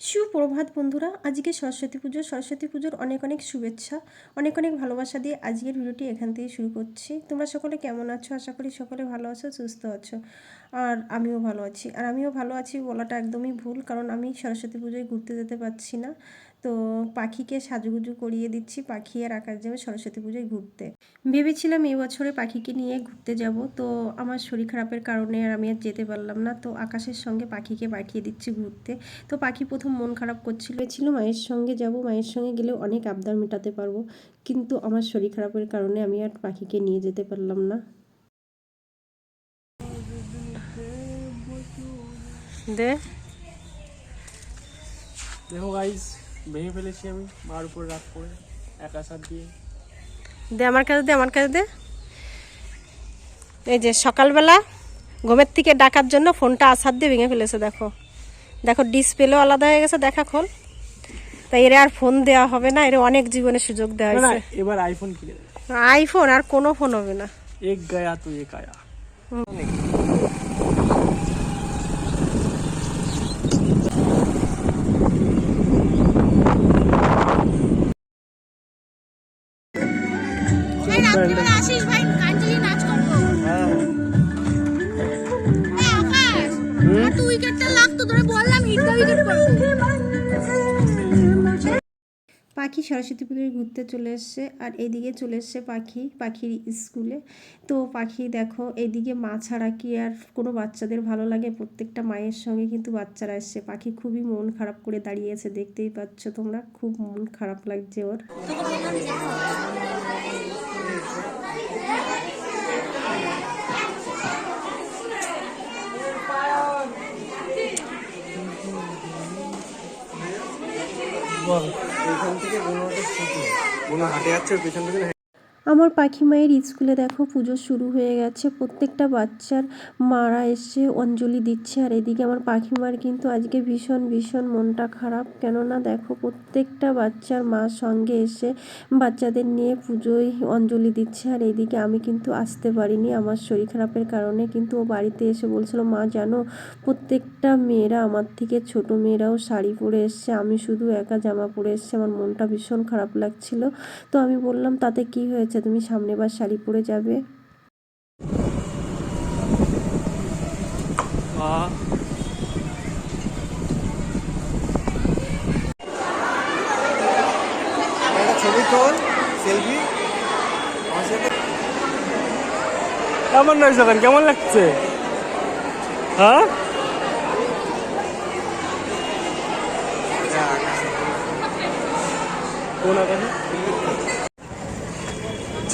সুপ্রভাত বন্ধুরা, আজকে সরস্বতী পুজো। সরস্বতী পুজোর অনেক অনেক শুভেচ্ছা, অনেক অনেক ভালোবাসা দিয়ে আজকের ভিডিওটি এখান থেকে শুরু করছি। তোমরা সকলে কেমন আছো? আশা করি সকলে ভালো আছো, সুস্থ আছো। আর আমিও ভালো আছি। আর আমিও ভালো আছি বলাটা একদমই ভুল, কারণ আমি সরস্বতী পুজোয় ঘুরতে যেতে পারছি না। তো পাখিকে সাজুগুজু করিয়ে দিচ্ছি পাখি আর আকাশ যাবে সরস্বতী পুজোয় ঘুরতে। ভেবেছিলাম এই বছরে পাখিকে নিয়ে ঘুরতে যাব তো আমার শরীর খারাপের কারণে আর আমি আর যেতে পারলাম না তো আকাশের সঙ্গে পাখিকে পাঠিয়ে দিচ্ছি ঘুরতে। তো পাখি প্রথম মন খারাপ করছিল ছিল মায়ের সঙ্গে যাব মায়ের সঙ্গে গেলে অনেক আবদার মেটাতে পারব কিন্তু আমার শরীর খারাপের কারণে আমি আর পাখিকে নিয়ে যেতে পারলাম না। দে। দেখো গাইস ভেঙে ফেলেছি আমি মার উপর রাগ করে একা সাত দিয়ে। দে আমার কাছে দে আমার কাছে দে। এই যে সকালবেলা ঘুমের থেকে ডাকার জন্য ফোনটা আসার দিয়ে ভেঙে ফেলেছে দেখো। দেখো ডিসপ্লেও আলাদা হয়ে গেছে দেখা খোল। তাই এর আর ফোন দেওয়া হবে না এর অনেক জীবনে সুযোগ দেওয়া হয়েছে। এবার আইফোন কিনে আইফোন আর কোনো ফোন হবে না। এক গায়া তো এক আয়া। পাখি সরস্বতী পুজোয় ঘুরতে চলে এসছে, আর এদিকে চলে এসছে পাখি, পাখির স্কুলে। তো পাখি দেখো, এদিকে মা ছাড়া কি আর কোনো বাচ্চাদের ভালো লাগে? প্রত্যেকটা মায়ের সঙ্গে কিন্তু বাচ্চারা এসছে। পাখি খুবই মন খারাপ করে দাঁড়িয়েছে দেখতেই পাচ্ছ তোমরা। খুব মন খারাপ লাগছে ওর। এখান থেকে বোনো হাঁটে যাচ্ছে পেছন পেছন আমার পাখি মায়ের স্কুলে দেখো পুজো শুরু হয়ে গেছে। প্রত্যেকটা বাচ্চার মারা এসে অঞ্জলি দিচ্ছে। আর এদিকে আমার পাখি মার কিন্তু আজকে ভীষণ ভীষণ মনটা খারাপ। কেননা দেখো প্রত্যেকটা বাচ্চার মার সঙ্গে এসে বাচ্চাদের নিয়ে পুজোয় অঞ্জলি দিচ্ছে। আর এদিকে আমি কিন্তু আসতে পারিনি। আমার শরীর খারাপের কারণে কিন্তু ও বাড়িতে এসে বলছিল, মা, জানো, প্রত্যেকটা মেয়েরা আমার থেকে ছোট মেয়েরাও শাড়ি পরে এসছে। আমি শুধু একা জামা পরে এসছে। আমার মনটা ভীষণ খারাপ লাগছিল। তো আমি বললাম, তাতে কি হয়েছে? তুমি সামনেবার শাড়ি পরে যাবে। ছবি তোল সেলফি কেমন লাগছে ওখানে কেমন লাগছে? হ্যাঁ? কোন আকাশে?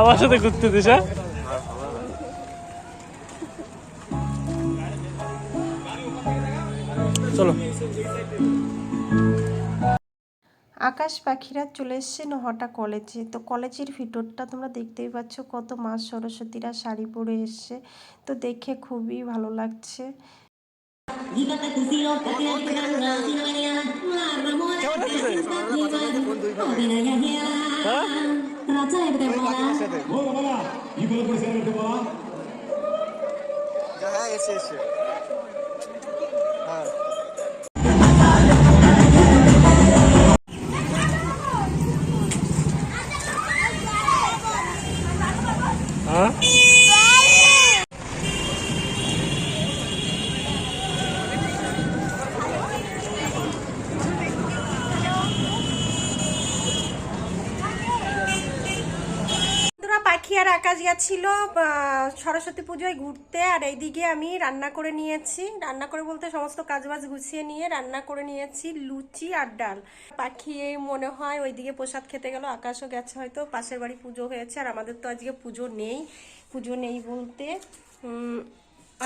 আমার সাথে ঘুরতে দিস হ্যাঁ? চলো। আকাশ পাখিরা চলে এসছে নহটা কলেজে। তো কলেজের ভিতরটা তোমরা দেখতেই পাচ্ছ কত মা সরস্বতীরা শাড়ি পরে এসছে। তো দেখে খুবই ভালো লাগছে। হ্যাঁ এসে এসে হ্যাঁ আর আকাশ গেছিল সরস্বতী পুজোয় ঘুরতে, আর এইদিকে আমি রান্না করে নিয়েছি। রান্না করে বলতে সমস্ত কাজবাজ গুছিয়ে নিয়ে রান্না করে নিয়েছি, লুচি আর ডাল। পাখি মনে হয় ওইদিকে প্রসাদ খেতে গেল, আকাশও গেছে হয়তো, পাশের বাড়ি পুজো হয়েছে, আর আমাদের তো আজকে পুজো নেই। পুজো নেই বলতে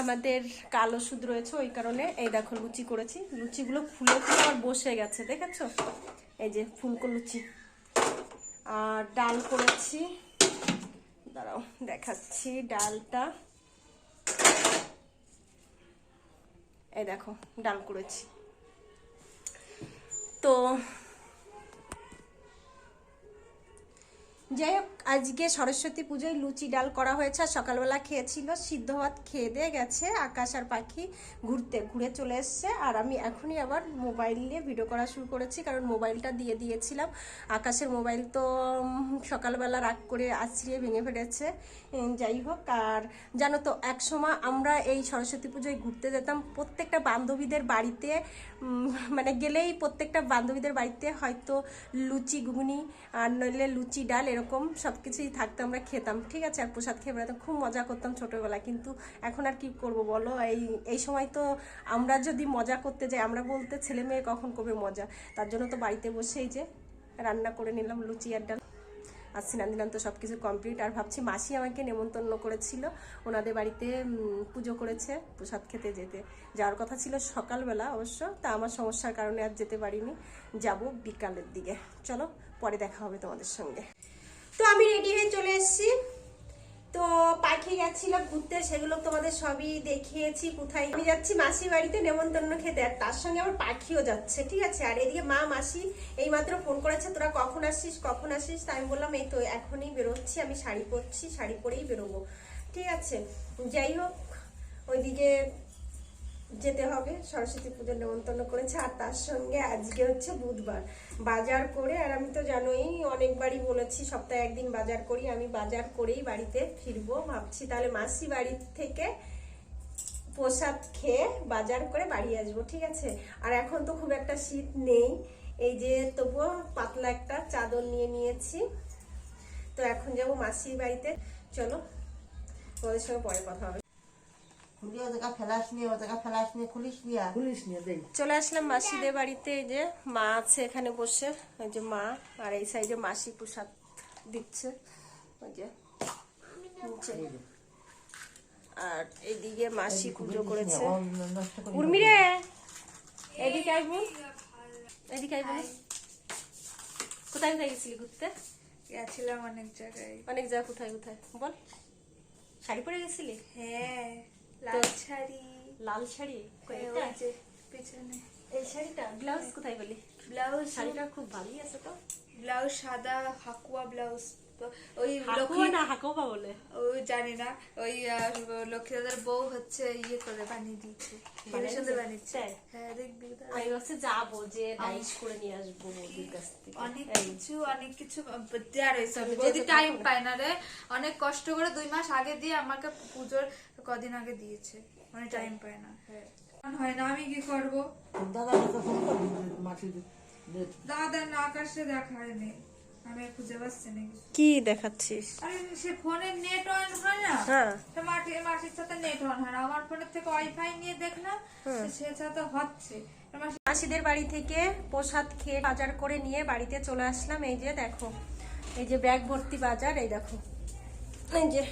আমাদের কালো ওষুধ রয়েছে ওই কারণে, এই দেখো লুচি করেছি। লুচিগুলো ফুলে ফুলে বসে গেছে, দেখেছ? এই যে ফুলকো লুচি। আর ডাল করেছি দাঁড়াও দেখাচ্ছি ডালটা। এই দেখো ডাল করেছি। তো যাই হোক, আজকে সরস্বতী পুজোয় লুচি ডাল করা হয়েছে আর সকালবেলা খেয়েছিল, সিদ্ধ ভাত খেয়ে দিয়ে গেছে, আকাশ আর পাখি ঘুরতে, ঘুরে চলে এসছে। আর আমি এখনই আবার মোবাইল নিয়ে ভিডিও করা শুরু করেছি, কারণ মোবাইলটা দিয়ে দিয়েছিলাম। আকাশের মোবাইল তো সকালবেলা রাগ করে আছড়িয়ে ভেঙে ফেলেছে। যাই হোক, আর জানো তো এক সময় আমরা এই সরস্বতী পুজোয় ঘুরতে যেতাম, প্রত্যেকটা বান্ধবীদের বাড়িতে মানে গেলেই প্রত্যেকটা বান্ধবীদের বাড়িতে হয়তো লুচি ঘুগনি, আর নইলে লুচি ডাল এরকম সব কিছুই থাকতো, আমরা খেতাম। ঠিক আছে, আর প্রসাদ খেয়ে বেড়াতাম, খুব মজা করতাম ছোটোবেলায়। কিন্তু এখন আর কি করব বলো? এই এই সময় তো আমরা যদি মজা করতে যাই, আমরা বলতে ছেলে মেয়ে কখন করবে মজা? তার জন্য তো বাড়িতে বসেই যে রান্না করে নিলাম, লুচি আর ডাল। আর স্নান দিলাম তো সব কিছু কমপ্লিট আর ভাবছি মাসি আমাকে নেমন্তন্ন করেছিল। ওনাদের বাড়িতে পুজো করেছে প্রসাদ খেতে যেতে। যাওয়ার কথা ছিল সকালবেলা অবশ্য, তা আমার সমস্যার কারণে আর যেতে পারিনি। যাব বিকালের দিকে। চলো, পরে দেখা হবে তোমাদের সঙ্গে। তো আমি রেডি হয়ে চলে এসেছি। তো পাখি গেছিলাম ঘুরতে, সেগুলো তোমাদের সবই দেখিয়েছি কোথায়। আমি যাচ্ছি মাসি বাড়িতে নেমন্তন্ন খেতে, আর তার সঙ্গে আমার পাখিও যাচ্ছে, ঠিক আছে? আর এদিকে মা, মাসি এই মাত্র ফোন করেছে, তোরা কখন আসিস? কখন আসিস? তাই আমি বললাম, এই তো এখনই বেরোচ্ছি, আমি শাড়ি পরছি, শাড়ি পরেই বেরোবো। ঠিক আছে? যাই হোক, ওইদিকে যেতে হবে। সরস্বতী পুজোর নেমন্তন্ন করেছে আর তার সঙ্গে আজকে হচ্ছে বুধবার। বাজার করে, আর আমি তো জানোই, অনেকবারই বলেছি, সপ্তাহে একদিন বাজার করি, আমি বাজার করেই বাড়িতে ফিরবো, ভাবছি তাহলে মাসি বাড়ি থেকে প্রসাদ খেয়ে বাজার করে বাড়ি আসব, ঠিক আছে? আর এখন তো খুব একটা শীত নেই, এই যে তবুও পাতলা একটা চাদর নিয়ে নিয়েছি। তো এখন যাব মাসির বাড়িতে। চলো, তোমাদের সঙ্গে পরে কথা হবে। খুলি ও জায়গা ফেলাস নিয়ে ও জায়গা ফেলাস নিয়ে খুলিস নিয়ে খুলিস নিয়ে দেখ চলে আসলাম মাসিদের বাড়িতে এই যে মা আছে এখানে বসে ওই যে মা আর এই সাইডে মাসি প্রসাদ দিচ্ছে ওই যে আর এইদিকে মাসি পুজো করেছে। উর্মি রে এদিকে আইবো এদিকে আইবো কোথায় কোথায় গেছিলি ঘুরতে? গেছিলাম অনেক জায়গায়। অনেক জায়গা কোথায় কোথায়? বল। শাড়ি পরে গেছিলি? হ্যাঁ। লাল শাড়ি লাল শাড়ি কই এই এটা? ওই যে পেছনে। এই শাড়িটা? ব্লাউজ কোথায় বলি? ব্লাউজ শাড়িটা খুব ভালোই আছে তো। ব্লাউজ সাদা হাকুয়া ব্লাউজ। ওই হাকুয়া লক্ষ্মী না বলে? ওই জানি না ওই আহ, লক্ষ্মী দাদার বউ হচ্ছে ইয়ে করে বানিয়ে দিয়েছে হেবি সুন্দর বানিয়েছে। হ্যাঁ দেখবি। আমি যাব যে ডাইস করে নিয়ে আসব বৌদির কাছ থেকে। অনেক কিছু অনেক কিছু দেওয়া রয়েছে। যদি টাইম পায় না রে। অনেক কষ্ট করে দুই মাস আগে দিয়ে আমাকে পুজোর কদিন আগে দিয়েছে। মানে টাইম পায় না হ্যাঁ। হয় না আমি কি করব? দাদা দাদা না আকাশে দেখা দেখায়নি আমি আর খুঁজে পাচ্ছি না কিছু। কি দেখাচ্ছিস? আরে সে ফোনের নেট অন হয় না? হ্যাঁ। সে মাটি মাটির সাথে নেট অন হয় না। আমার ফোনের থেকে ওয়াইফাই নিয়ে দেখলাম সে সাথে হচ্ছে। মাসিদের বাড়ি থেকে প্রসাদ খেয়ে বাজার করে নিয়ে বাড়িতে চলে আসলাম। এই যে দেখো এই যে ব্যাগ ভর্তি বাজার এই দেখো। এই যে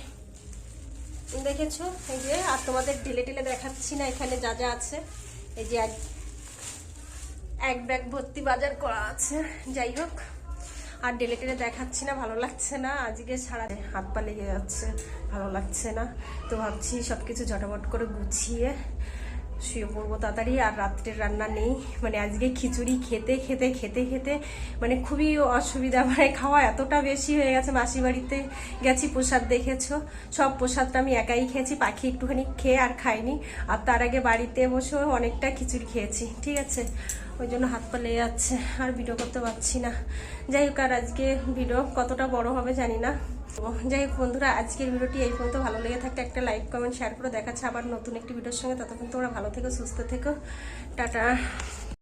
দেখেছ? এই যে আর তোমাদের ঢেলে ঢেলে দেখাচ্ছি না এখানে যা যা আছে। এই যে এক ব্যাগ ভর্তি বাজার করা আছে। যাই হোক। আর ডেলে টেলে দেখাচ্ছি না, ভালো লাগছে না। আজকে সারা হাত পা লেগে যাচ্ছে, ভালো লাগছে না। তো ভাবছি সব কিছু জটাবট করে গুছিয়ে শুয়ে পড়ব তাড়াতাড়ি, আর রাত্রের রান্না নেই। মানে আজকে খিচুড়ি খেতে খেতে খেতে খেতে মানে খুবই অসুবিধা। মানে খাওয়া এতটা বেশি হয়ে গেছে মাসি বাড়িতে গেছি, প্রসাদ দেখেছ। সব প্রসাদটা আমি একাই খেয়েছি, পাখি একটুখানি খেয়ে আর খাইনি। আর তার আগে বাড়িতে বসেও অনেকটা খিচুড়ি খেয়েছি, ঠিক আছে? ওই জন্য হাত পা লেগে যাচ্ছে, আর ভিডিও করতে পারছি না। যাই হোক, আর আজকে ভিডিও কতটা বড় হবে জানি না। যাই হোক বন্ধুরা, আজকের ভিডিওটি এই পর্যন্ত। ভালো লেগে থাকলে একটা লাইক কমেন্ট শেয়ার করে দেখাচ্ছে আবার নতুন একটি ভিডিওর সঙ্গে। ততক্ষণ তোমরা ভালো থেকো, সুস্থ থেকো। টাটা।